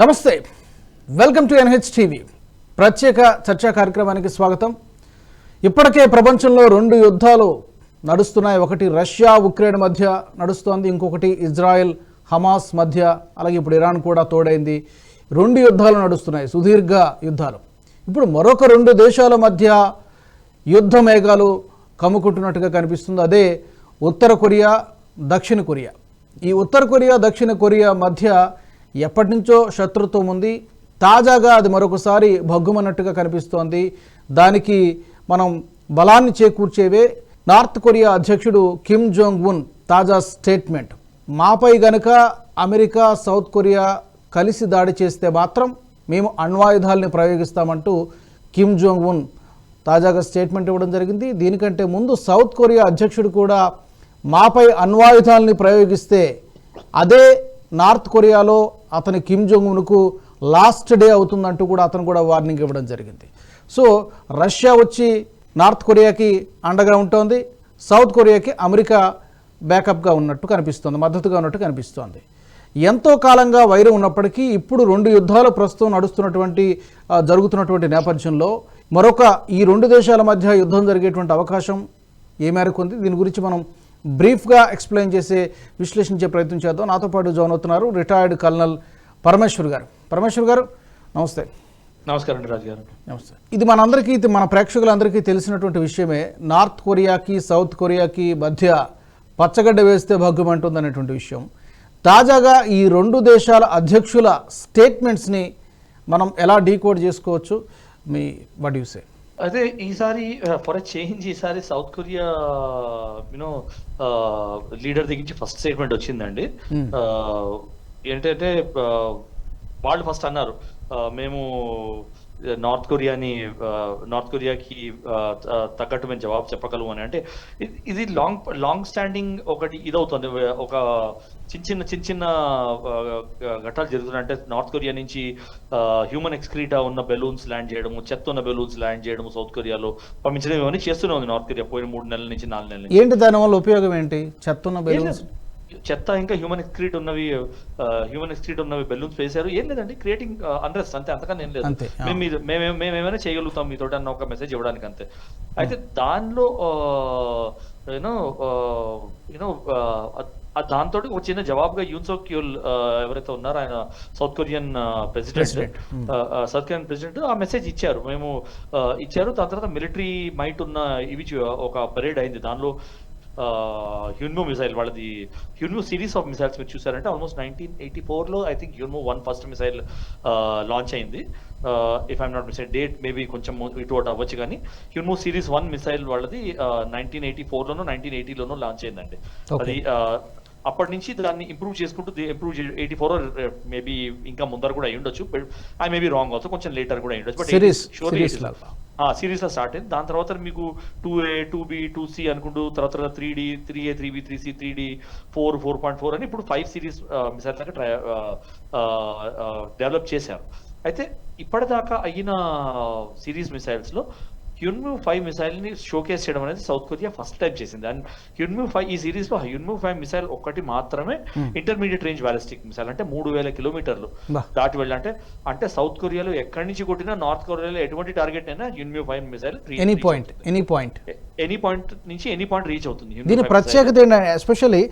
నమస్తే. Welcome to NH TV ప్రత్యేక చర్చా కార్యక్రమానికి స్వాగతం. ఇప్పటికే ప్రపంచంలో రెండు యుద్ధాలు నడుస్తున్నాయి. ఒకటి రష్యా ఉక్రెయిన్ మధ్య నడుస్తోంది. ఇంకొకటి ఇజ్రాయెల్ హమాస్ మధ్య అలాగే ఇప్పుడు ఇరాన్ కూడా తోడైంది. రెండు యుద్ధాలు నడుస్తున్నాయి. సుదీర్ఘ యుద్ధాలు. ఇప్పుడు మరొక రెండు దేశాల మధ్య యుద్ధ మేఘాలు కమ్ముకుంటున్నట్టుగా కనిపిస్తుంది. అదే ఉత్తర కొరియా దక్షిణ కొరియా. ఈ ఉత్తర కొరియా దక్షిణ కొరియా మధ్య ఎప్పటి నుంచో శత్రుత్వం ఉంది. తాజాగా అది మరొకసారి భగ్గుమన్నట్టుగా కనిపిస్తోంది. దానికి మనం బలాన్ని చేకూర్చేవే. నార్త్ కొరియా అధ్యక్షుడు కిమ్ జోంగ్ ఉన్ తాజా స్టేట్మెంట్. మాపై గనుక అమెరికా సౌత్ కొరియా కలిసి దాడి చేస్తే మాత్రం మేము అణ్వాయుధాలని ప్రయోగిస్తామంటూ కిమ్ జోంగ్ ఉన్ తాజాగా స్టేట్మెంట్ ఇవ్వడం జరిగింది. దీనికంటే ముందు సౌత్ కొరియా అధ్యక్షుడు కూడా మాపై అణ్వాయుధాలని ప్రయోగిస్తే అదే నార్త్ కొరియాలో అతని కిమ్ జోంగ్ లాస్ట్ డే అవుతుందంటూ కూడా అతను కూడా వార్నింగ్ ఇవ్వడం జరిగింది. సో రష్యా వచ్చి నార్త్ కొరియాకి అండగా ఉంటుంది. సౌత్ కొరియాకి అమెరికా బ్యాకప్గా ఉన్నట్టు కనిపిస్తోంది మద్దతుగా ఉన్నట్టు కనిపిస్తోంది. ఎంతో కాలంగా వైరం ఉన్నప్పటికీ ఇప్పుడు రెండు యుద్ధాలు ప్రస్తుతం నడుస్తున్నటువంటి జరుగుతున్నటువంటి నేపథ్యంలో మరొక ఈ రెండు దేశాల మధ్య యుద్ధం జరిగేటువంటి అవకాశం ఏ మేరకు ఉంది? దీని గురించి మనం బ్రీఫ్గా ఎక్స్ప్లెయిన్ చేసే విశ్లేషించే ప్రయత్నం చేద్దాం. నాతో పాటు జాయిన్ అవుతున్నారు రిటైర్డ్ కల్నల్ పరమేశ్వర్ గారు. పరమేశ్వర్ గారు నమస్తే. నమస్కారం అండి రాజు గారు. నమస్తే. ఇది మనందరికీ ఇది మన ప్రేక్షకులందరికీ తెలిసినటువంటి విషయమే. నార్త్ కొరియాకి సౌత్ కొరియాకి మధ్య పచ్చగడ్డ వేస్తే భగ్గుమంటుంది అనేటువంటి విషయం. తాజాగా ఈ రెండు దేశాల అధ్యక్షుల స్టేట్మెంట్స్ని మనం ఎలా డీకోడ్ చేసుకోవచ్చు? మీ వడ్ యూ సే అదే ఈసారి ఫర్ చేంజ్ ఈసారి South Korea you know leader దగ్గర నుంచి ఫస్ట్ స్టేట్మెంట్ వచ్చిందండి. Hmm. ఏంటంటే వాళ్ళు ఫస్ట్ అన్నారు మేము నార్త్ కొరియాని నార్త్ కొరియాకి తగ్గట్టు మేము జవాబు చెప్పగలము అని. అంటే ఇది- ఇది లాంగ్ లాంగ్ స్టాండింగ్ ఒకటి ఇదవుతుంది. ఒక చిన్న చిన్న చిన్న చిన్న ఘట్టాలు జరుగుతున్నాయి. అంటే నార్త్ కొరియా నుంచి హ్యూమన్ ఎక్స్క్రీటా ఉన్న బెలూన్స్ ల్యాండ్ చేయడము చెత్త ఉన్న బెలూన్స్ ల్యాండ్ చేయడము సౌత్ కొరియాలో పంపించడం ఇవన్నీ చేస్తూనే ఉంది నార్త్ కొరియా పోయిన మూడు నెలల నుంచి నాలుగు నెలల ఏంటి దానివల్ల ఉపయోగం ఏంటి? చెత్తున్న ఏం బెలూన్స్. చెత్త ఇంకా హ్యూమన్ ఎక్స్క్రీట్ ఉన్నవి హ్యూమన్ ఎక్స్క్రీట్ ఉన్నవి బెలూన్స్ వేశారు. ఏం లేదండి క్రియేటింగ్ అన్రెస్ట్ అంతే అంతకన్నా ఏం లేదు. మేము మేము ఏమైనా చేయగలుగుతాం మీతో అన్న ఒక మెసేజ్ ఇవ్వడానికి అంతే. అయితే దానిలో యూనో యూనో దాంతో ఒక చిన్న జవాబుగా యూన్సో క్యూల్ ఎవరైతే ఉన్నారో ఆయన South Korean president. South Korean president ఆ మెసేజ్ ఇచ్చారు. మేము ఇచ్చారు. దాని తర్వాత మిలిటరీ మైట్ ఉన్న ఇవి ఒక పరేడ్ అయింది. దానిలో హ్యూన్మో మిసైల్ వాళ్ళది హ్యూన్మో సిరీస్ ఆఫ్ మిసైల్స్ మీరు చూసారంటే ఆల్మోస్ట్ నైన్టీన్ ఎయిటీ ఫోర్లో I think Hyunmoo one first missile launch అయింది. If I'm not missile date maybe కొంచెం ఇటు అటు అవ్వచ్చు కానీ హ్యూన్మో సిరీస్ వన్ మిసైల్ వాళ్ళది నైన్టీన్ ఎయిటీ ఫోర్లోనో నైన్టీన్ ఎయిటీలోనో లాంచ్ అయిందండి. అది అప్పటి నుంచి దాన్ని ఇంప్రూవ్ చేసుకుంటూ ఇంప్రూవ్ ఎయిటీ ఫోర్ మేబీ ఇంకా ముందర కూడా అయి ఉండొచ్చు ఐ మేబీ రాంగ్ అవుతుంది కొంచెం లేటర్ కూడా అయి ఉండొచ్చు బట్ లాగా. సిరీస్లో స్టార్ట్ అయింది. దాని తర్వాత మీకు two A two B two C అనుకుంటూ తర్వాత three D three A three B three C three D four four point four అని ఇప్పుడు ఫైవ్ సిరీస్ మిసైల్ దాకా ట్రై డెవలప్ చేశారు. అయితే ఇప్పటిదాకా అయిన సిరీస్ మిసైల్స్లో హ్యున్మూ ఫైవ్ మిసైల్ని షోకేస్ చేయడం అనేది సౌత్ కొరియా ఫస్ట్ టైం చేసింది. అండ్ హ్యున్మూ ఫైవ్ ఈ సిరీస్లో హ్యున్మూ ఫైవ్ మిసైల్ ఒక్కటి మాత్రమే ఇంటర్మీడియట్ రేంజ్ బ్యాలిస్టిక్ మిసైల్ అంటే మూడు వేల కిలోమీటర్లు. దాటి వెళ్ళి అంటే సౌత్ కొరియాలో ఎక్కడి నుంచి కొట్టినా నార్త్ కొరియాలో ఎటువంటి టార్గెట్ అయినా Hyunmoo five missile any point any point any point నుంచి ఎనీ పాయింట్ రీచ్ అవుతుంది దీని ప్రత్యేకత ఏంటంటే ఎస్పెషల్లీ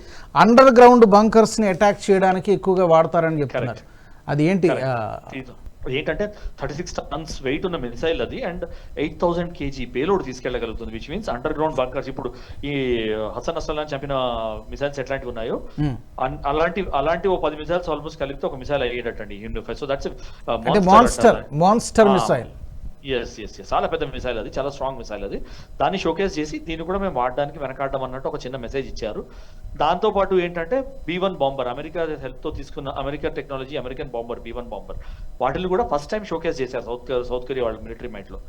అండర్ గ్రౌండ్ బంకర్స్ని అటాక్ చేయడానికి ఎక్కువగా వాడతారని చెప్తున్నారు. అది ఏంటి. ఏంటంటే థర్టీ సిక్స్ టన్స్ వెయిట్ ఉన్న మిసైల్ అది and eight thousand KG payload తీసుకెళ్ళగలుగుతుంది which means underground bunkers ఇప్పుడు ఈ హసన్ అసలాన్ చంపిన మిసైల్స్ ఎట్లాంటివి ఉన్నాయో Hmm. అలాంటి అలాంటి ఓ పది మిసైల్స్ ఆల్మోస్ట్ కలిపితే ఒక missile అయ్యేటట్టండి. So that's monster monster missile. Yes yes yes చాలా పెద్ద మిసైల్ అది చాలా స్ట్రాంగ్ మిసైల్ అది. దాన్ని షోకేస్ చేసి దీన్ని కూడా మేము వాడడానికి వెనకాడడం అన్నట్టు ఒక చిన్న మెసేజ్ ఇచ్చారు. దాంతో పాటు ఏంటంటే బీ వన్ బాంబర్ అమెరికా హెల్ప్తో తీసుకున్న America technology American bomber B one bomber వాటిని కూడా ఫస్ట్ టైం షోకేస్ చేశారు సౌత్ సౌత్ కొరియా వాళ్ళ మిలిటరీ మైట్లో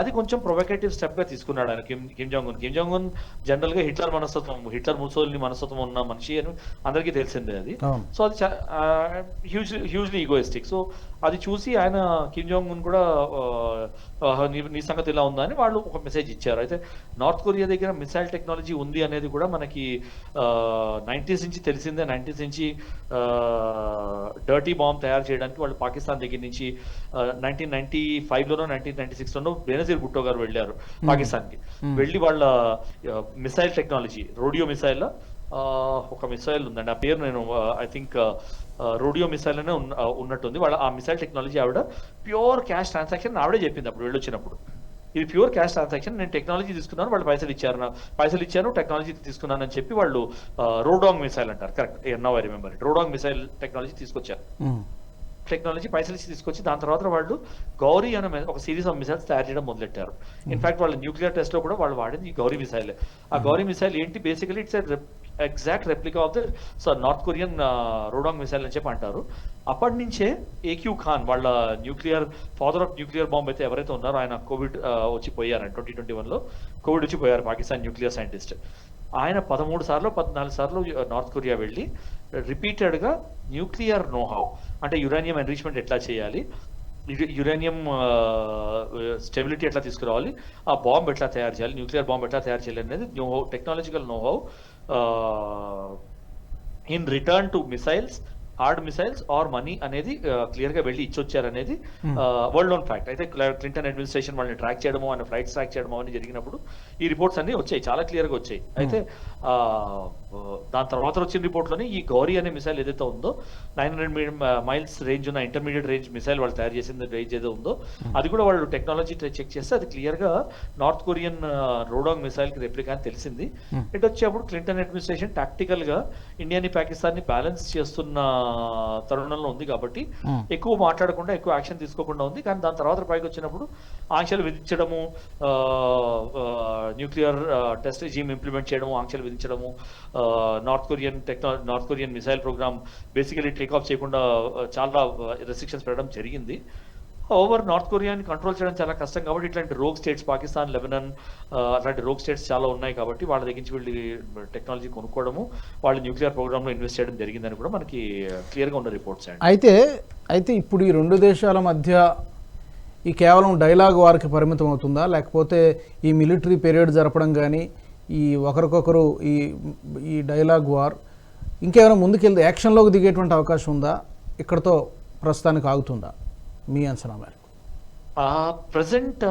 అది కొంచెం ప్రొవకేటివ్ స్టెప్గా తీసుకున్నాడు ఆయన Kim Kim Jong Un Kim Jong Un జనరల్గా హిట్లర్ మనస్తత్వం హిట్లర్ ముసోల్ని మనస్తత్వం ఉన్న మనిషి అని అందరికీ తెలిసిందే అది. సో అది హ్యూజ్ హ్యూజ్లీ ఈగోయిస్టిక్ సో అది చూసి ఆయన కిమ్ జాంగ్ ఉన్ కూడా నీ నీ సంగతి ఇలా ఉందా అని వాళ్ళు ఒక మెసేజ్ ఇచ్చారు. అయితే నార్త్ కొరియా దగ్గర మిసైల్ టెక్నాలజీ ఉంది అనేది కూడా మనకి నైంటీస్ నుంచి తెలిసిందే. నైంటీస్ నుంచి డర్టీ బాంబ్ తయారు చేయడానికి వాళ్ళు పాకిస్తాన్ దగ్గర నుంచి నైన్టీన్ నైన్టీ ఫైవ్లోనో నైన్టీన్ నైన్టీ సిక్స్లోనో బేనజీర్ భుట్టో గారు వెళ్ళారు పాకిస్తాన్కి. Hmm. వెళ్ళి వాళ్ళ మిసైల్ టెక్నాలజీ రోడియో మిసైల్ ఒక మిసైల్ ఉందండి. ఆ పేరు నేను ఐ థింక్ రోడియో మిసైల్ అనే ఉన్నట్టుంది. వాళ్ళ ఆ మిసైల్ టెక్నాలజీ ఆవిడ ప్యూర్ క్యాష్ ట్రాన్సాక్షన్ ఆవిడే చెప్పింది అప్పుడు వెళ్ళొచ్చినప్పుడు. ఇది ప్యూర్ క్యాష్ ట్రాన్సాక్షన్. నేను టెక్నాలజీ తీసుకున్నాను వాళ్ళు పైసలు ఇచ్చారు పైసలు ఇచ్చాను టెక్నాలజీ తీసుకున్నాను అని చెప్పి వాళ్ళు రోడాంగ్ మిసైల్ అంటారు. Correct. Now I remember Rodong missile technology తీసుకొచ్చారు. టెక్నాలజీ పైసలు ఇచ్చి తీసుకొచ్చి దాని తర్వాత వాళ్ళు గౌరీ అనే ఒక సిరీస్ ఆఫ్ మిసైల్స్ తయారు చేయడం మొదలెట్టారు. ఇన్ఫాక్ట్ వాళ్ళ న్యూక్లియర్ టెస్ట్లో కూడా వాళ్ళు వాడింది ఈ గౌరీ మిసైల్ ఆ గౌరీ మిసైల్ ఏంటి? Basically it's exact replica of the so North Korean Rodong missile అని చెప్పి అంటారు. అప్పటి నుంచే ఏక్యూ ఖాన్ వాళ్ళ nuclear father of nuclear bomb అయితే ఎవరైతే ఉన్నారో ఆయన కోవిడ్ వచ్చి పోయారు ట్వంటీ ట్వంటీ వన్లో కోవిడ్ వచ్చి పోయారు పాకిస్తాన్ న్యూక్లియర్ సైంటిస్ట్ ఆయన పదమూడు సార్లు పద్నాలుగు సార్లు నార్త్ కొరియా వెళ్ళి రిపీటెడ్గా న్యూక్లియర్ నోహౌ అంటే యురేనియం ఎన్రిచ్మెంట్ ఎట్లా చేయాలి యురేనియం స్టెబిలిటీ ఎట్లా తీసుకురావాలి ఆ బాంబ్ ఎట్లా తయారు చేయాలి న్యూక్లియర్ బాంబ్ ఎట్లా తయారు చేయాలి అనేది knowhow technological knowhow in return to missiles hard missiles or money అనేది క్లియర్గా వెళ్ళి ఇచ్చొచ్చారనేది వరల్డ్ ఓన్ ఫ్యాక్ట్. అయితే క్ల- క్లింటన్ అడ్మినిస్ట్రేషన్ వాళ్ళని ట్రాక్ చేయడము ఆయన ఫ్లైట్స్ ట్రాక్ చేయడము అని జరిగినప్పుడు ఈ రిపోర్ట్స్ అన్ని వచ్చాయి చాలా క్లియర్గా వచ్చాయి అయితే దాని తర్వాత వచ్చిన రిపోర్ట్లోనే ఈ గౌరీ అనే మిసైల్ ఏదైతే ఉందో నైన్ హండ్రెడ్ మైల్స్ రేంజ్ ఉన్న ఇంటర్మీడియట్ రేంజ్ మిసైల్ వాళ్ళు తయారు చేసిన రేంజ్ ఏదో ఉందో అది కూడా వాళ్ళు టెక్నాలజీ చెక్ చేస్తే అది క్లియర్గా నార్త్ కొరియన్ రోడాంగ్ మిసైల్కి రెప్లికా అని తెలిసింది. ఇటు వచ్చేప్పుడు క్లింటన్ అడ్మినిస్ట్రేషన్ టాక్టికల్గా ఇండియాని పాకిస్తాన్ని బ్యాలెన్స్ చేస్తున్న తరుణంలో ఉంది కాబట్టి. ఎక్కువ మాట్లాడకుండా ఎక్కువ యాక్షన్ తీసుకోకుండా ఉంది కానీ దాని తర్వాత పైకి వచ్చినప్పుడు ఆంక్షలు విధించడము న్యూక్లియర్ టెస్ట్ రిజీమ్ ఇంప్లిమెంట్ చేయడము ఆంక్షలు విధించడము North Korean టెక్నా North Korean missile program basically take off చేయకుండా చాలా రెస్ట్రిక్షన్స్ పెట్టడం జరిగింది ఓవర్ నార్త్ కొరియాని కంట్రోల్ చేయడం చాలా కష్టం కాబట్టి ఇట్లాంటి రోగ్ స్టేట్స్ పాకిస్తాన్ లెబనన్ అలాంటి రోగ్ స్టేట్స్ చాలా ఉన్నాయి కాబట్టి వాళ్ళ దగ్గర నుంచి వెళ్ళి టెక్నాలజీ కొనుక్కోవడము వాళ్ళ న్యూక్లియర్ ప్రోగ్రామ్లో ఇన్వెస్ట్ చేయడం జరిగిందని కూడా మనకి క్లియర్గా ఉన్న రిపోర్ట్స్ అండి. అయితే అయితే ఇప్పుడు ఈ రెండు దేశాల మధ్య ఈ కేవలం డైలాగ్ వారికి పరిమితం అవుతుందా? లేకపోతే ఈ మిలిటరీ పీరియడ్ జరపడం కానీ ఈ ఒకరికొకరు ఈ ఈ డైలాగ్ వార్ ఇంకేమైనా ముందుకెళ్తే యాక్షన్లోకి దిగేటువంటి అవకాశం ఉందా? ఇక్కడతో ప్రస్తుతానికి ఆగుతుందా? మీ అంచనా మేరకు ప్రజెంట్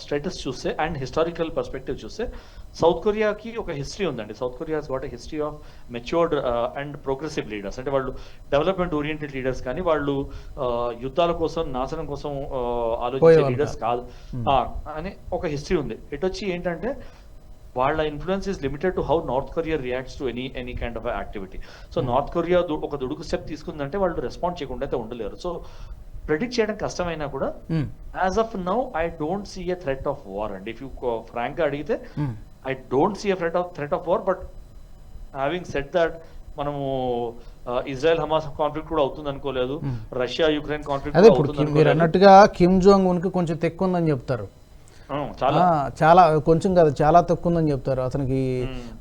స్టేటస్ చూస్తే అండ్ హిస్టారికల్ పర్స్పెక్టివ్ చూస్తే సౌత్ కొరియాకి ఒక హిస్టరీ ఉందండి. South Korea got a history of matured and progressive leaders అంటే వాళ్ళు డెవలప్మెంట్ ఓరియంటెడ్ లీడర్స్ కానీ వాళ్ళు యుద్ధాల కోసం నాశనం కోసం ఆలోచించే లీడర్స్ కాదు. ఆ, అని ఒక హిస్టరీ ఉంది. ఇటు వచ్చి ఏంటంటే వాళ్ళ influence is limited to how North Korea reacts to any any kind of activity so North Korea ఒక దుడుకు స్టెప్ తీసుకుందంటే వాళ్ళు రెస్పాండ్ చేయకుండా అయితే ఉండలేరు. సో ప్రెడిక్ట్ చేయడం కష్టమైనా కూడా. As of now I don't see a threat of war అండి. ఇఫ్ యూ ఫ్రాంక్గా అడిగితే. I don't see a threat of threat of war but having set that మనము ఇజ్రాయెల్ హమాస్ కాన్ఫ్లిక్ట్ కూడా అవుతుంది అనుకోలేదు. రష్యా యుక్రెయిన్ కాన్ఫ్లిక్ట్ అదే మీరు అన్నట్టుగా కిమ్ జోంగ్ ఉన్కి కొంచెం తెక్కు ఉందని చెప్తారు. చాలా. కొంచెం కాదు చాలా తక్కువ ఉందని చెప్తారు. అతనికి.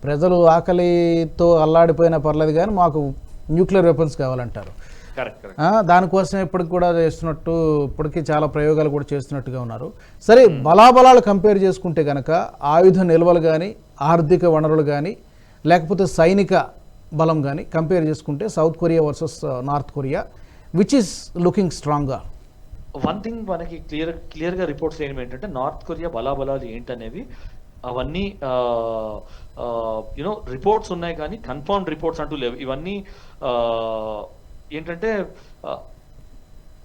ప్రజలు ఆకలితో అల్లాడిపోయినా పర్లేదు కానీ మాకు న్యూక్లియర్ వెపన్స్ కావాలంటారు. దానికోసం ఇప్పటికి కూడా చేస్తున్నట్టు ఇప్పటికీ చాలా ప్రయోగాలు కూడా చేస్తున్నట్టుగా ఉన్నారు. సరే బలాబలాలు కంపేర్ చేసుకుంటే కనుక ఆయుధ నిల్వలు కానీ ఆర్థిక వనరులు కానీ లేకపోతే సైనిక బలం కానీ కంపేర్ చేసుకుంటే South Korea versus North Korea which is looking స్ట్రాంగ్గా వన్ థింగ్ మనకి క్లియర్ క్లియర్గా రిపోర్ట్స్ ఏమి ఏంటంటే నార్త్ కొరియా బలాబలాలు ఏంటనేవి అవన్నీ యునో రిపోర్ట్స్ ఉన్నాయి కానీ కన్ఫర్మ్డ్ రిపోర్ట్స్ అంటూ లేవు. ఇవన్నీ ఏంటంటే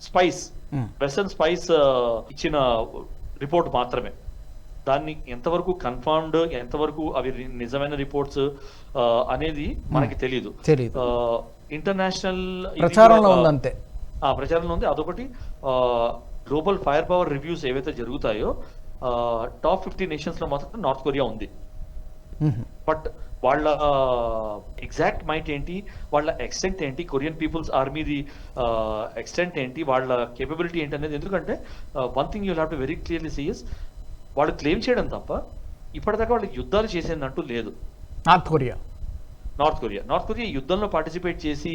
స్పైస్ వెస్టర్న్ స్పైస్ ఇచ్చిన రిపోర్ట్ మాత్రమే. దాన్ని ఎంతవరకు కన్ఫర్మ్డ్ ఎంతవరకు అవి నిజమైన రిపోర్ట్స్ అనేది మనకి తెలియదు ఇంటర్నేషనల్ ప్రచారంలో ఉందంతే. ఆ ప్రచారంలో ఉంది. అదొకటి. గ్లోబల్ ఫైర్ పవర్ రివ్యూస్ ఏవైతే జరుగుతాయో టాప్ ఫిఫ్టీ నేషన్స్లో మాత్రం నార్త్ కొరియా ఉంది. బట్ వాళ్ళ ఎగ్జాక్ట్ మైట్ ఏంటి వాళ్ళ ఎక్స్టెంట్ ఏంటి కొరియన్ పీపుల్స్ ఆర్మీది ఎక్స్టెంట్ ఏంటి వాళ్ళ కేపబిలిటీ ఏంటి అనేది ఎందుకంటే one thing you have to very clearly see us వాళ్ళు క్లెయిమ్ చేయడం తప్ప ఇప్పటిదాకా వాళ్ళకి యుద్ధాలు చేసేదంటూ లేదు. North Korea North Korea North Korea యుద్ధంలో పార్టిసిపేట్ చేసి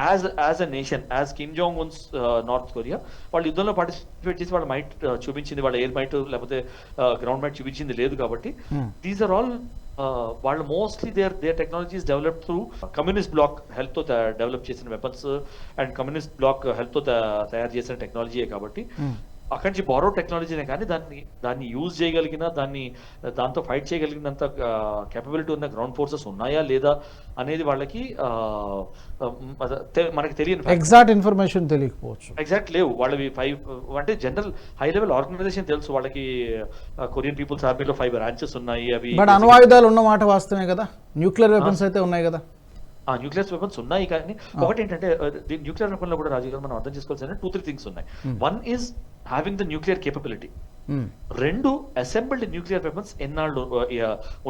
as as a nation as Kim Jong Un's North Korea వాళ్ళు యుద్ధంలో పార్టిసిపేట్ చేసి వాళ్ళ మైట్ చూపించింది వాళ్ళ ఎయిర్ మైట్ లేకపోతే గ్రౌండ్ మైట్ చూపించింది లేదు కాబట్టి. దీస్ ఆర్ ఆల్ వాళ్ళు mostly there there technologies develop through communist bloc హెల్త్తో develop చేసిన వెపన్స్ అండ్ కమ్యూనిస్ట్ బ్లాక్ హెల్త్తో తయా- తయారు చేసిన టెక్నాలజీయే కాబట్టి Hmm. అక్కడి నుంచి బారో టెక్నాలజీనే కానీ దాన్ని దాన్ని యూజ్ చేయగలిగిన దాన్ని దాంతో ఫైట్ చేయగలిగినంత కేపబిలిటీ ఉన్న గ్రౌండ్ ఫోర్సెస్ ఉన్నాయా లేదా అనేది వాళ్ళకి మనకి తెలియని. ఎగ్జాక్ట్ ఇన్ఫర్మేషన్ తెలియకపోవచ్చు. ఎగ్జాక్ట్ లేవు. వాళ్ళవి ఫైవ్ అంటే జనరల్ హై లెవెల్ ఆర్గనైజేషన్ తెలుసు వాళ్ళకి కొరియన్ పీపుల్స్ ఆర్మీలో ఫైవ్ బ్రాంచెస్ ఉన్నాయి అవి బట్ అణ్వాయుధాలు ఉన్న మాట వాస్తవమే కదా? న్యూక్లియర్ వెపన్స్ అయితే ఉన్నాయి కదా? ఆ న్యూక్లియర్ వెపన్స్ ఉన్నాయి కానీ ఒకటి ఏంటంటే న్యూక్లియర్ వెపన్లో కూడా రాజు గారు మనం అర్థం చేసుకోవాల్సిన టూ త్రీ థింగ్స్ ఉన్నాయి. One is having the nuclear capability. రెండు అసెంబ్ల్డ్ న్యూక్లియర్ వెపన్స్ ఎన్నాళ్ళు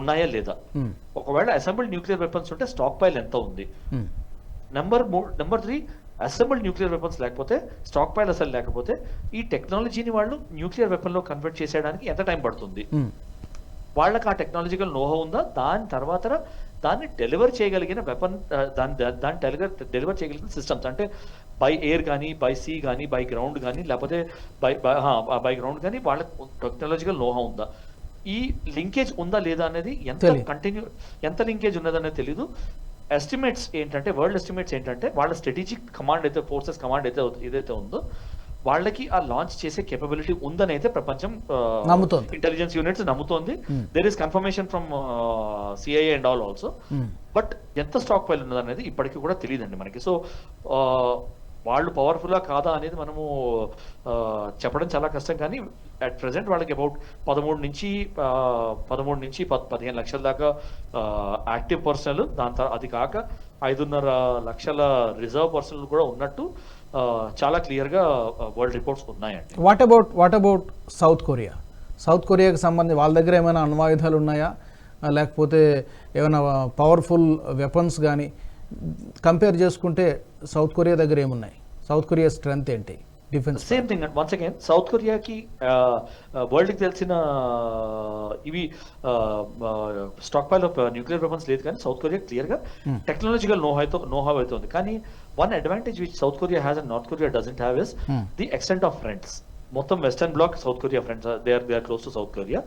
ఉన్నాయా లేదా Hmm. ఒకవేళ అసెంబ్ల్డ్ న్యూక్లియర్ వెపన్స్ ఉంటే స్టాక్ పైల్ ఎంత ఉంది. Number number three assembled nuclear weapons లేకపోతే స్టాక్ పైల్ అసలు లేకపోతే ఈ టెక్నాలజీని వాళ్ళు న్యూక్లియర్ వెపన్లో కన్వర్ట్ చేసేయడానికి ఎంత టైం పడుతుంది Hmm. వాళ్ళకి ఆ టెక్నాలజికల్ నోహో ఉందా దాని తర్వాత దాన్ని డెలివర్ చేయగలిగిన వెపన్ దాని దాన్ని డెలివర్ డెలివర్ చేయగలిగిన సిస్టమ్స్ అంటే బై ఎయిర్ కానీ బై సీ కానీ బై గ్రౌండ్ కానీ లేకపోతే బై బై గ్రౌండ్ కానీ వాళ్ళ టెక్నాలజికల్ నోహా ఉందా ఈ లింకేజ్ ఉందా లేదా అనేది ఎంత. కంటిన్యూ ఎంత లింకేజ్ ఉన్నదనేది తెలీదు ఎస్టిమేట్స్ ఏంటంటే వరల్డ్ ఎస్టిమేట్స్ ఏంటంటే వాళ్ళ స్ట్రాటజిక్ కమాండ్ అయితే ఫోర్సెస్ కమాండ్ అయితే ఏదైతే ఉందో వాళ్ళకి ఆ లాంచ్ చేసే కేపబిలిటీ ఉందని అయితే ప్రపంచం నమ్ముతోంది. Intelligence units నమ్ముతోంది. There is confirmation from CIA and all also. But ఎంత స్టాక్ పైల్ ఉన్నది అనేది ఇప్పటికీ కూడా తెలియదండి మనకి సో వాళ్ళు పవర్ఫుల్లా కాదా అనేది మనము చెప్పడం చాలా కష్టం. కానీ అట్ ప్రజెంట్ వాళ్ళకి అబౌట్ పదమూడు నుంచి పదమూడు నుంచి పద్- పదిహేను లక్షల దాకా యాక్టివ్ పర్సనల్ దాని తర్వాత అది కాక ఐదున్నర లక్షల రిజర్వ్ పర్సనల్ కూడా ఉన్నట్టు చాలా క్లియర్గా వరల్డ్ రిపోర్ట్స్ ఉన్నాయండి. What about what about South Korea South కొరియాకి సంబంధించి వాళ్ళ దగ్గర ఏమైనా అణ్వాయుధాలు ఉన్నాయా? లేకపోతే ఏమైనా పవర్ఫుల్ వెపన్స్ కానీ కంపేర్ చేసుకుంటే సౌత్ కొరియా దగ్గర ఏమున్నాయి? సౌత్ కొరియా స్ట్రెంగ్త్ ఏంటి? Defence same thing once again South కొరియాకి వరల్డ్కి తెలిసిన ఇవి stockpile of nuclear weapons లేదు కానీ సౌత్ కొరియా క్లియర్గా Hmm. టెక్నాలజికల్ నో అయితే నో హావ్ అయితే ఉంది. కానీ one advantage which south Korea has and North Korea doesn't have is. The extent of friends మొత్తం western bloc South Korea friends they are they are close to South Korea.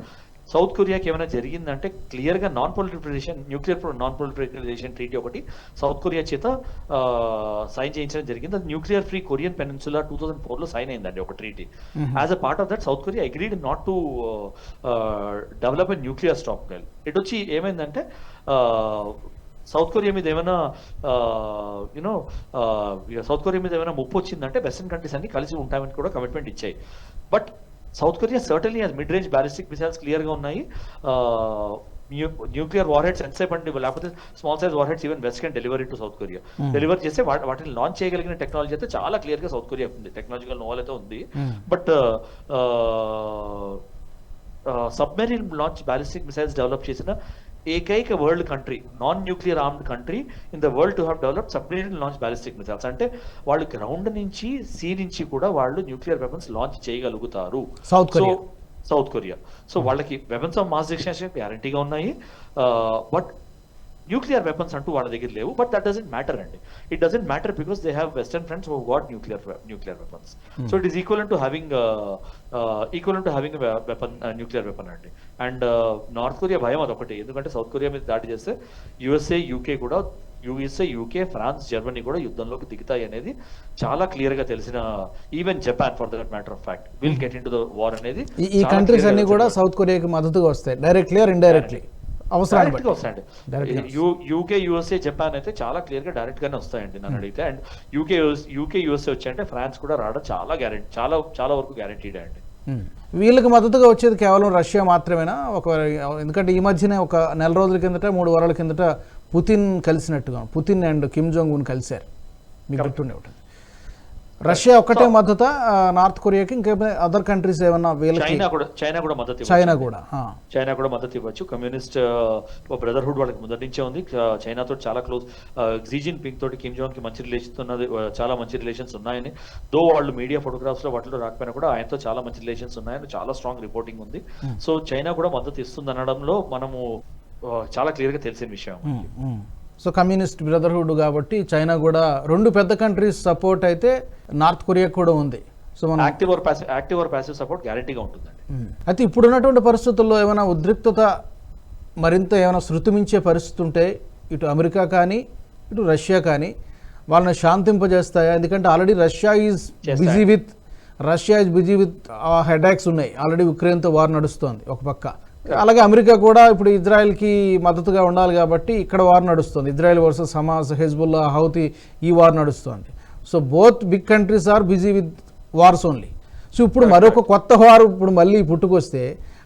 South కొరియాకి ఏమైనా జరిగిందంటే క్లియర్గా non proliferation nuclear non proliferation treaty ఒకటి south Korea చేత sign చేయించడం జరిగింది. అది nuclear free Korean peninsula two thousand ఫోర్లో సైన్ అయిందండి ఒక treaty. As a part of that south Korea agreed not to develop a nuclear stockpile ఇటు వచ్చి ఏమైందంటే సౌత్ కొరియా మీద ఏమైనా యూనో సౌత్ కొరియా మీద ఏమైనా ముప్పు వచ్చిందంటే వెస్టర్న్ కంట్రీస్ అన్ని కలిసి ఉంటామని కూడా కమిట్మెంట్ ఇచ్చాయి. But south Korea certainly as mid range ballistic missiles క్లియర్గా ఉన్నాయి న్యూక్లియర్ వార్ హెడ్స్ ఎంతసేపు అండి? లేకపోతే small size warheads even west can delivery to south Korea. Deliver చేస్తే వాటిని లాంచ్ చేయగలిగిన టెక్నాలజీ అయితే చాలా క్లియర్గా సౌత్ కొరియా ఉంది. టెక్నాలజికల్ నోవల్ అయితే ఉంది. But submarine launch ballistic missiles develop చేసిన ఏకైక world country non nuclear armed country in the world to have develop submarine launch ballistic missiles అంటే వాళ్ళు గ్రౌండ్ నుంచి సీ నుంచి కూడా వాళ్ళు న్యూక్లియర్ వెపన్స్ లాంచ్ చేయగలుగుతారు. South Korea south Korea so వాళ్ళకి వెపన్స్ ఆఫ్ మాస్ డిస్ట్రక్షన్ గ్యారంటీగా ఉన్నాయి. బట్ న్యూక్లియర్ వెపన్స్ అంటూ వాళ్ళ దగ్గర లేవు బట్ దట్ డజంట్ మ్యాటర్ అండి. It doesn't matter because they have western friends who got nuclear nuclear weapons so it is equal to having equal to having weapon nuclear weapon అండి. And north Korea భయం అదొకటి. ఎందుకంటే South Korea మీద దాడి చేస్తే USA UK కూడా USA UK France Germany కూడా యుద్ధంలోకి దిగుతాయి అనేది చాలా క్లియర్గా తెలిసిన even Japan for that matter of fact will get into the war అనేది ఈ- కంట్రీస్ అన్ని కూడా సౌత్ కొరియాకి మద్దతుగా వస్తాయి డైరెక్ట్లీ ఆర్ ఇండైరెక్ట్లీ అవసరాన్ని వస్తాయండి. యూకే యుఎస్ఏ జపాన్ అయితే చాలా క్లియర్గా డైరెక్ట్ గానే వస్తాయండి నన్ను అడిగితే అండ్ యూకే యూకే యుఎస్ఏ వచ్చాయంటే ఫ్రాన్స్ కూడా రావడం చాలా గ్యారెంటీ చాలా చాలా వరకు గ్యారెంటీడ్ అండి. ఉమ్. వీళ్ళకి మద్దతుగా వచ్చేది కేవలం రష్యా మాత్రమేనా? ఒక ఎందుకంటే ఈ మధ్యనే ఒక నెల రోజుల కిందట మూడు వారాల కిందట Putin కలిసినట్టుగా Putin and Kim Jong Un కలిశారు. మీకు గుర్తుండే ఉంటుంది రష్యా ఒక్కటే మద్దత నార్త్ కొరియాకి ఇంకా అదర్ కంట్రీస్ ఏమన్నా వీళ్ళకి చైనా కూడా చైనా కూడా మద్దతు. చైనా కూడా. చైనా కూడా మద్దతు ఇవ్వచ్చు కమ్యూనిస్ట్ బ్రదర్హుడ్ వాళ్ళకి మొదటి నుంచే ఉంది చైనాతో చాలా క్లోజ్ జీజిన్ పింగ్ తోటి కిమ్ జోన్కి మంచి రిలేషన్స్ ఉన్నది చాలా మంచి రిలేషన్స్ ఉన్నాయని దో వాళ్ళు మీడియా ఫోటోగ్రాఫ్స్లో వాటిలో రాకపోయినా కూడా ఆయనతో చాలా మంచి రిలేషన్స్ ఉన్నాయని చాలా స్ట్రాంగ్ రిపోర్టింగ్ ఉంది సో చైనా కూడా మద్దతు ఇస్తుంది అనడంలో మనము చాలా క్లియర్గా తెలిసిన విషయం um, um. So communist brotherhood కాబట్టి చైనా కూడా రెండు పెద్ద కంట్రీస్ సపోర్ట్ అయితే నార్త్ కొరియా కూడా ఉంది. సో మనం active or passive active or passive support గ్యారంటీగా ఉంటుందండి. ఉమ్. అయితే ఇప్పుడున్నటువంటి పరిస్థితుల్లో ఏమైనా ఉద్రిక్తత మరింత ఏమైనా శృతిమించే పరిస్థితి ఉంటే ఇటు అమెరికా కానీ ఇటు రష్యా కానీ వాళ్ళని శాంతింపజేస్తాయా? ఎందుకంటే already Russia is. Busy with Russia is busy with headaches ఉన్నాయి. ఆల్రెడీ ఉక్రెయిన్తో వార్ నడుస్తోంది ఒక పక్క. అలాగే అమెరికా కూడా ఇప్పుడు ఇజ్రాయెల్కి మద్దతుగా ఉండాలి కాబట్టి ఇక్కడ వార్ నడుస్తుంది. ఇజ్రాయెల్ వర్సెస్ హమాస్ హెజ్బుల్లా హౌతి ఈ వార్ నడుస్తుంది. So both big countries are busy with wars only. So ఇప్పుడు మరొక కొత్త వారు ఇప్పుడు మళ్ళీ పుట్టుకొస్తే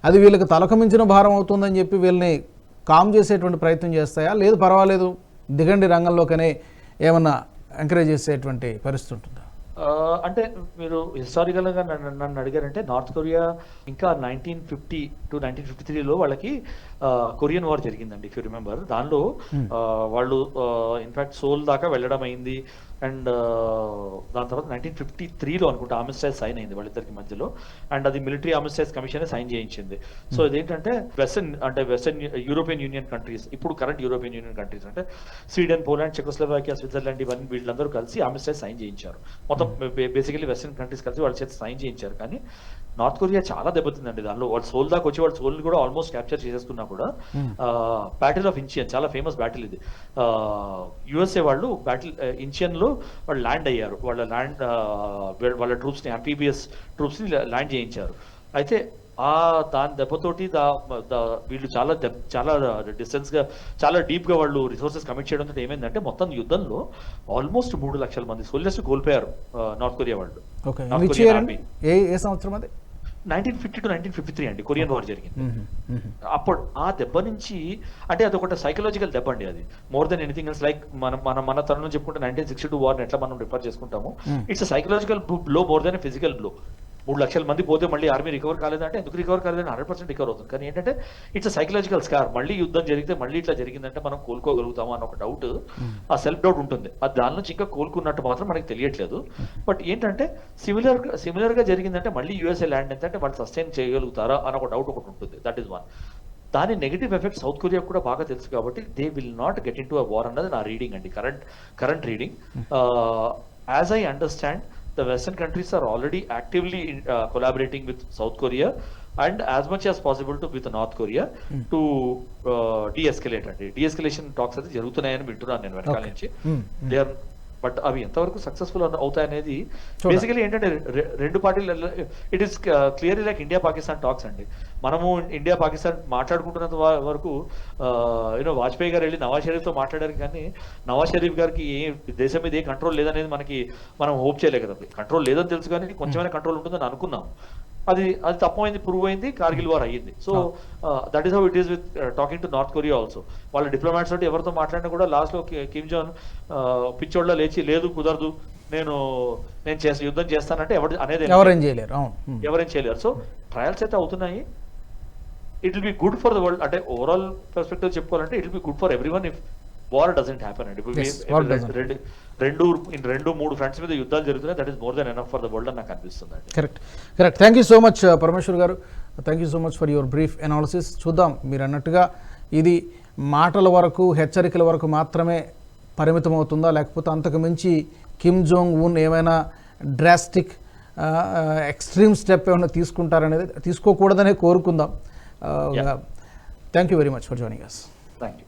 అది వీళ్ళకి తలకు మించిన భారం అవుతుందని చెప్పి వీళ్ళని కామ్ చేసేటువంటి ప్రయత్నం చేస్తాయా? లేదు పర్వాలేదు. దిగండి రంగంలోకనే ఏమన్నా ఎంకరేజ్ చేసేటువంటి పరిస్థితి ఉంటుందా? అంటే మీరు హిస్టారికల్గా నన్ను అడిగారంటే నార్త్ కొరియా ఇంకా nineteen fifty two nineteen fifty త్రీలో వాళ్ళకి కొరియన్ వార్ జరిగిందండి ఇఫ్ యూ రిమెంబర్ దానిలో ఆ, వాళ్ళు ఇన్ఫాక్ట్ సోల్ దాకా వెళ్ళడం అయింది. అండ్ దాని తర్వాత నైన్టీన్ ఫిఫ్టీ త్రీలో అనుకుంటా ఆమిస్టైజ్ సైన్ అయింది వాళ్ళిద్దరికి మధ్యలో. అండ్ అది మిలిటరీ ఆమిస్టైజ్ కమిషన్ సైన్ చేయించింది. సో ఇదేంటంటే వెస్టర్న్ అంటే వెస్టర్న్ యూరోపియన్ యూనియన్ కంట్రీస్ ఇప్పుడు కరెంట్ యూరోపియన్ యూనియన్ కంట్రీస్ అంటే స్వీడన్ పోలాండ్ చెకోస్లోవాకియా స్విట్జర్లాండ్ ఇవన్నీ వీళ్ళందరూ కలిసి ఆమిస్టైజ్ సైన్ చేయించారు. మొత్తం బేసికలీ వెస్టర్న్ కంట్రీస్ కలిసి వాళ్ళ చేత సైన్ చేయించారు. కానీ నార్త్ కొరియా చాలా దెబ్బతిందండి దానిలో. వాళ్ళు సోల్ దాకా వచ్చి వాళ్ళ సోల్ కూడా ఆల్మోస్ట్ క్యాప్చర్ చేసేసుకున్నా కూడా. బ్యాటిల్ ఆఫ్ ఇంచియన్ చాలా ఫేమస్ బ్యాటిల్ ఇది. యుఎస్ఏ వాళ్ళు బ్యాటిల్ ఇంచియన్లో వాళ్ళు ల్యాండ్ అయ్యారు. వాళ్ళ ల్యాండ్ వాళ్ళ ట్రూప్స్ని అంపీబియస్ ట్రూప్స్ని ల్యాండ్ చేయించారు. అయితే ఆ దాని దెబ్బతోటి దా వీళ్ళు చాలా చాలా డిస్టెన్స్గా చాలా డీప్గా వాళ్ళు రిసోర్సెస్ కమిట్ చేయడంతో ఏమైందంటే మొత్తం యుద్ధంలో ఆల్మోస్ట్ మూడు లక్షల మంది సోల్జర్స్ కోల్పోయారు నార్త్ కొరియా వాళ్ళు. ఏ సంవత్సరం అది? Nineteen fifty two nineteen fifty three అండి కొరియన్ వార్ జరిగింది. అప్పుడు ఆ దెబ్బ నుంచి అంటే అది ఒకటి సైకలాజికల్ దెబ్బ అండి అది more than anything else like మనం మన మన తరుణం చెప్పుకుంటే నైన్టీన్ సిక్స్టీ టూ వార్ ఎట్లా మనం రిఫర్ చేసుకుంటాము. It's psychological blow more than physical blow మూడు లక్షల మంది పోతే మళ్ళీ ఆర్మీ రికవర్ కాలేదంటే ఎందుకు రికవర్ కాలేదని హండ్రెడ్ పర్సెంట్ రికవర్ అవుతుంది. కానీ ఏంటంటే ఇట్స్ సైకలాజికల్ స్కార్ మళ్ళీ యుద్ధం జరిగితే మళ్ళీ ఇట్లా జరిగిందంటే మనం కోలుకోగలుగుతామా అన్న ఒక డౌట్ ఆ సెల్ఫ్ డౌట్ ఉంటుంది. అది దాని నుంచి ఇంకా కోలుకున్నట్టు మాత్రం మనకి తెలియట్లేదు. బట్ ఏంటంటే సిమిలర్ సిమిలర్గా జరిగిందంటే మళ్ళీ యూఎస్ఏ ల్యాండ్ ఎంత అంటే వాళ్ళు సస్టైన్ చేయగలుగుతారా అని ఒక డౌట్ ఒకటి ఉంటుంది. దట్ ఈస్ వన్ దాని నెగిటివ్ ఎఫెక్ట్ సౌత్ కొరియా కూడా బాగా తెలుసు కాబట్టి they will not get into a war అన్నది నా రీడింగ్ అండి. Current current reading as I understand The western countries are already actively collaborating with South Korea and as much as possible too with North Korea to deescalate and deescalation talks అయితే జరుగుతున్నాయని వింటున్నాను నేను వెనకాల Okay. నుంచి Hmm. They are but అవి ఎంతవరకు successful అవుతాయనేది. Basically ఏంటంటే రెండు పార్టీలు it is clearly like India Pakistan talks అండి. మనము ఇండియా పాకిస్తాన్ మాట్లాడుకుంటున్నంత వరకు యూనో వాజ్పేయి గారు వెళ్ళి నవాజ్ షరీఫ్తో మాట్లాడారు కానీ నవాజ్ షరీఫ్ గారికి ఏ దేశం మీద ఏ కంట్రోల్ లేదనేది మనకి మనం హోప్ చేయలేదు కదా కంట్రోల్ లేదని తెలుసు కానీ కొంచెమైనా కంట్రోల్ ఉంటుందని అనుకున్నాం అది అది తప్పమైంది ప్రూవ్ అయింది కార్గిల్ వార్ అయ్యింది. So that is how it is with talking to north Korea also వాళ్ళ డిప్లొమాట్స్ తోటి ఎవరితో మాట్లాడినా కూడా లాస్ట్లో కి- కిమ్ జోన్ పిచ్చోళ్ళ లేచి లేదు కుదరదు నేను నేను చేస్తా యుద్ధం చేస్తానంటే ఎవరు అనేది ఎవరేం చేయలేరు. ఎవరేం చేయలేరు. సో ట్రయల్స్ అయితే అవుతున్నాయి. It will be good for the world అంటే ఓవరాల్ పర్స్పెక్టివ్ చెప్పుకోవాలంటే it will be good for everyone if war doesn't happen అండి రెండు-. రెండు మూడు ఫ్రంట్స్ మీద యుద్ధాలు జరుగుతున్నాయి that is more than enough for the world అని నాకు అనిపిస్తుంది అండి. Correct correct thank you so much Parameshwar గారు. Thank you so much for your brief analysis చూద్దాం మీరు అన్నట్టుగా ఇది మాటల వరకు హెచ్చరికల వరకు మాత్రమే పరిమితం అవుతుందా లేకపోతే అంతకు మించి కిమ్ జోంగ్ ఉన్ ఏమైనా డ్రాస్టిక్ ఎక్స్ట్రీమ్ స్టెప్ ఏమైనా తీసుకుంటారనేది తీసుకోకూడదనే కోరుకుందాం. Thank you very much for joining us thank you